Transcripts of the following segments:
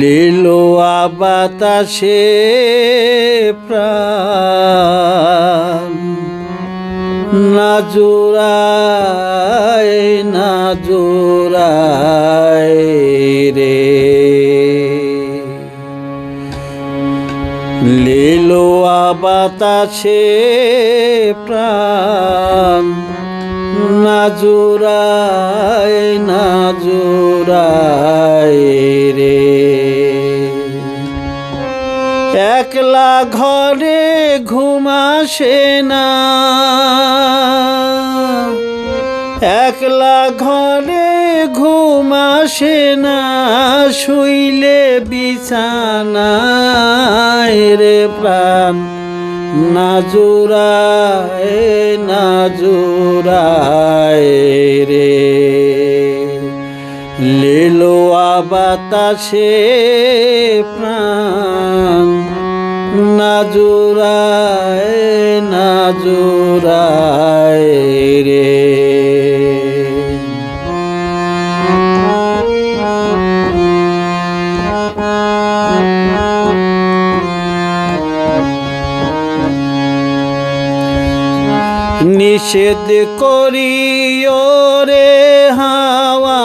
লিলোয়া বাতাসে প্রাণ। না জোড়ায় না জোড়ায় রে। লিলোয়া বাতাসে প্রাণ। না জোড়ায় না জোড়ায় ঘরে ঘুমাসে না। একলা ঘরে ঘুমাসে না, শুইলে বিছানায় রে প্রাণ। না জোড়ায় না জোড়ায় রে। লিলোয়া বাতাসে প্রাণ। না জোড়ায় না জোড়ায় রে। নিষেধ করিও রে হাওয়া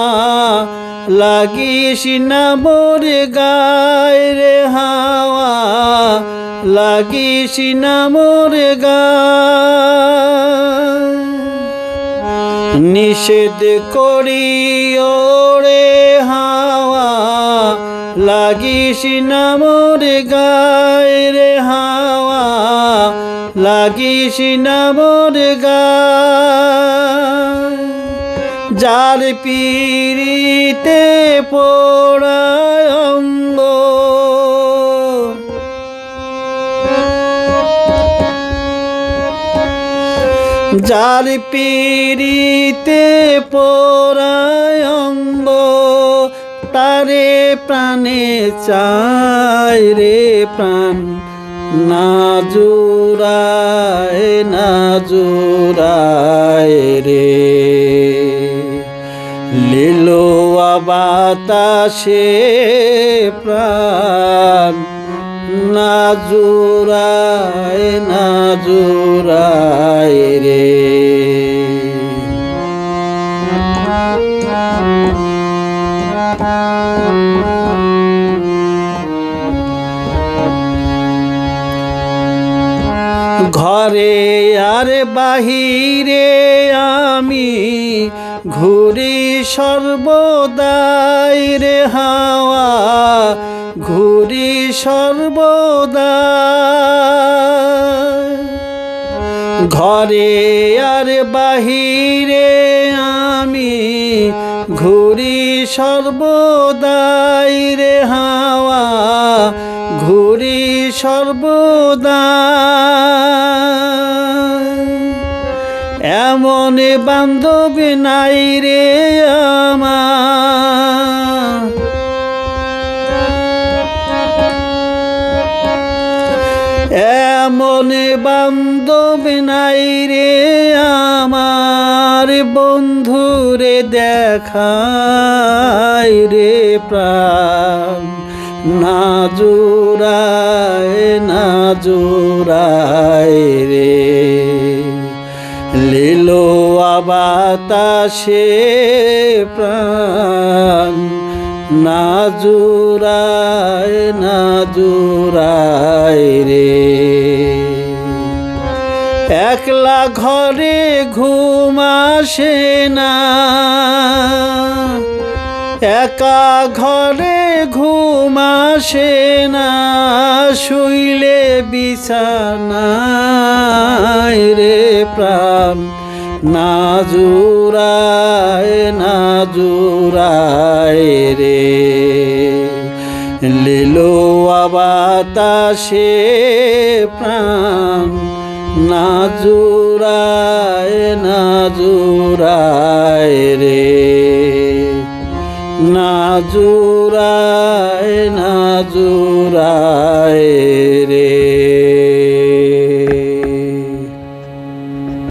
লাগিস না মোর গায় রে হাওয়া, লাগিস না মোর গায়। নিষেধ করিও রে হাওয়া, লাগিস না মোর গায় রে হাওয়া, লাগিস না মোর গায়। যার পিড়িতে পোড়ায় অঙ্গ। যার পিড়িতে পোড়ায় অঙ্গ, তারে প্রাণে চায় রে প্রাণ। না জোড়ায় না জোড়ায় রে। লিলো বাতাসে প্রাণ। না জোড়ায় না জোড়ায় রে। ঘরে আর বাহিরে আমি ঘুরি সর্বদাই রে হাওয়া, ঘুরি সর্বদা ঘরে আর বাহিরে আমি ঘুরি সর্বদাই রে হাওয়া, ঘুরি সর্বদা এমন বান্ধব নাই রে আমার। এমন বান্ধব নাই রে আমার। বন্ধুরে দেখায় রে প্রাণ। না জোড়ায় না জোড়ায় রে বাতাসে প্রাণ। না জোড়ায় না জোড়ায় রে। একলা ঘরে ঘুম আসে না। একা ঘরে ঘুম আসে না। শুইলে বিছানায় রে প্রাণ। না জোড়ায় না জোড়ায় রে। লিলো বাতাসে প্রাণ না জোড়ায় না জোড়ায় রে। না জোড়ায় না জোড়ায়